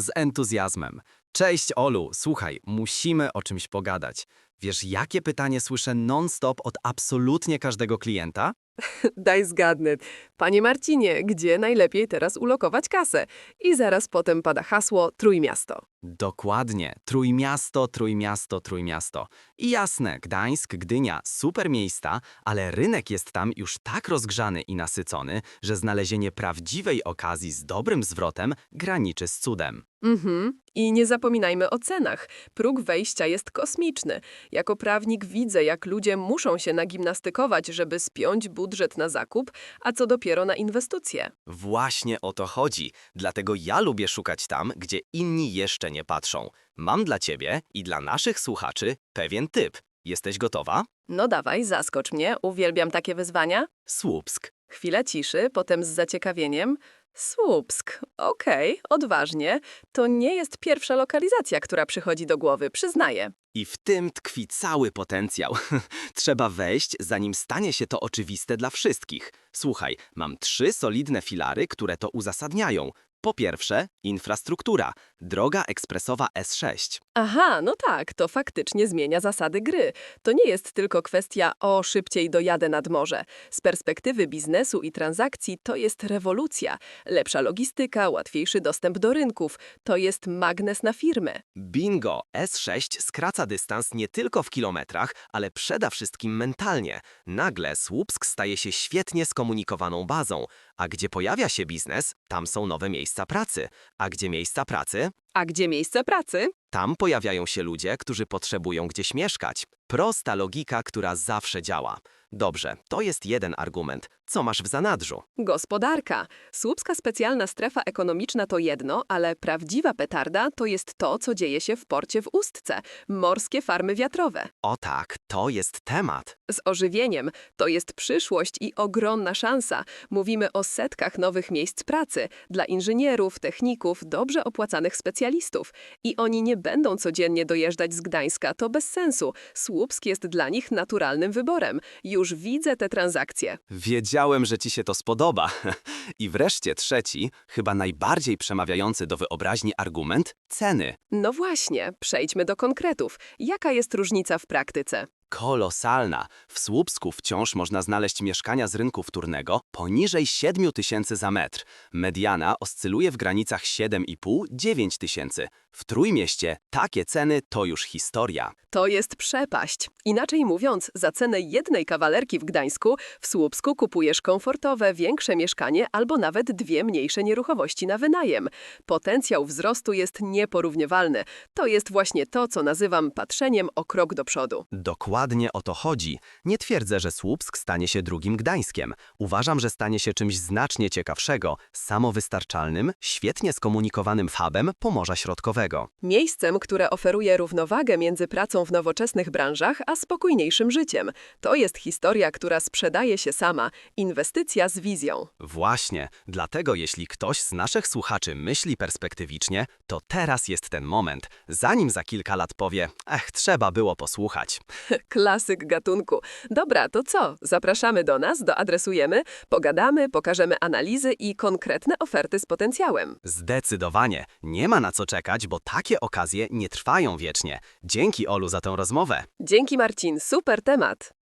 z entuzjazmem. Cześć Olu, słuchaj, musimy o czymś pogadać. Wiesz, jakie pytanie słyszę non-stop od absolutnie każdego klienta? Daj zgadnę. Panie Marcinie, gdzie najlepiej teraz ulokować kasę? I zaraz potem pada hasło Trójmiasto. Dokładnie. Trójmiasto, Trójmiasto, Trójmiasto. I jasne, Gdańsk, Gdynia, super miejsca, ale rynek jest tam już tak rozgrzany i nasycony, że znalezienie prawdziwej okazji z dobrym zwrotem graniczy z cudem. Mhm. I nie zapominajmy o cenach. Próg wejścia jest kosmiczny. Jako prawnik widzę, jak ludzie muszą się nagimnastykować, żeby spiąć budżet na zakup, a co dopiero na inwestycje. Właśnie o to chodzi. Dlatego ja lubię szukać tam, gdzie inni jeszcze nie patrzą. Mam dla ciebie i dla naszych słuchaczy pewien typ. Jesteś gotowa? No dawaj, zaskocz mnie, uwielbiam takie wyzwania. Słupsk. Chwila ciszy, potem z zaciekawieniem. Słupsk, okej, odważnie. To nie jest pierwsza lokalizacja, która przychodzi do głowy, przyznaję. I w tym tkwi cały potencjał. Trzeba wejść, zanim stanie się to oczywiste dla wszystkich. Słuchaj, mam trzy solidne filary, które to uzasadniają. Po pierwsze, infrastruktura. Droga ekspresowa S6. Aha, no tak, to faktycznie zmienia zasady gry. To nie jest tylko kwestia o szybciej dojadę nad morze. Z perspektywy biznesu i transakcji to jest rewolucja. Lepsza logistyka, łatwiejszy dostęp do rynków. To jest magnes na firmę. Bingo! S6 skraca dystans nie tylko w kilometrach, ale przede wszystkim mentalnie. Nagle Słupsk staje się świetnie skomunikowaną bazą. A gdzie pojawia się biznes, tam są nowe miejsca pracy. A gdzie miejsca pracy, A gdzie miejsce pracy? Tam pojawiają się ludzie, którzy potrzebują gdzieś mieszkać. Prosta logika, która zawsze działa. Dobrze, to jest jeden argument. Co masz w zanadrzu? Gospodarka. Słupska specjalna strefa ekonomiczna to jedno, ale prawdziwa petarda to jest to, co dzieje się w porcie w Ustce. Morskie farmy wiatrowe. O tak, to jest temat. Z ożywieniem. To jest przyszłość i ogromna szansa. Mówimy o setkach nowych miejsc pracy dla inżynierów, techników, dobrze opłacanych specjalistów. I oni nie będą codziennie dojeżdżać z Gdańska, to bez sensu. Słupsk jest dla nich naturalnym wyborem. Już widzę te transakcje. Wiedziałem, że ci się to spodoba. I wreszcie trzeci, chyba najbardziej przemawiający do wyobraźni argument ceny. No właśnie, przejdźmy do konkretów. Jaka jest różnica w praktyce? Kolosalna. W Słupsku wciąż można znaleźć mieszkania z rynku wtórnego poniżej 7 tysięcy za metr. Mediana oscyluje w granicach 7,5-9 tysięcy. W Trójmieście takie ceny to już historia. To jest przepaść. Inaczej mówiąc, za cenę jednej kawalerki w Gdańsku, w Słupsku kupujesz komfortowe, większe mieszkanie albo nawet dwie mniejsze nieruchomości na wynajem. Potencjał wzrostu jest nieporównywalny. To jest właśnie to, co nazywam patrzeniem o krok do przodu. Dokładnie o to chodzi. Nie twierdzę, że Słupsk stanie się drugim Gdańskiem. Uważam, że stanie się czymś znacznie ciekawszego, samowystarczalnym, świetnie skomunikowanym hubem Pomorza Środkowego. Miejscem, które oferuje równowagę między pracą w nowoczesnych branżach a spokojniejszym życiem. To jest historia, która sprzedaje się sama. Inwestycja z wizją. Właśnie, dlatego jeśli ktoś z naszych słuchaczy myśli perspektywicznie, to teraz jest ten moment, zanim za kilka lat powie, ech, trzeba było posłuchać. Klasyk gatunku. Dobra, to co? Zapraszamy do nas, doadresujemy, pogadamy, pokażemy analizy i konkretne oferty z potencjałem. Zdecydowanie, nie ma na co czekać, bo takie okazje nie trwają wiecznie. Dzięki Olu za tę rozmowę. Dzięki Marcin, super temat.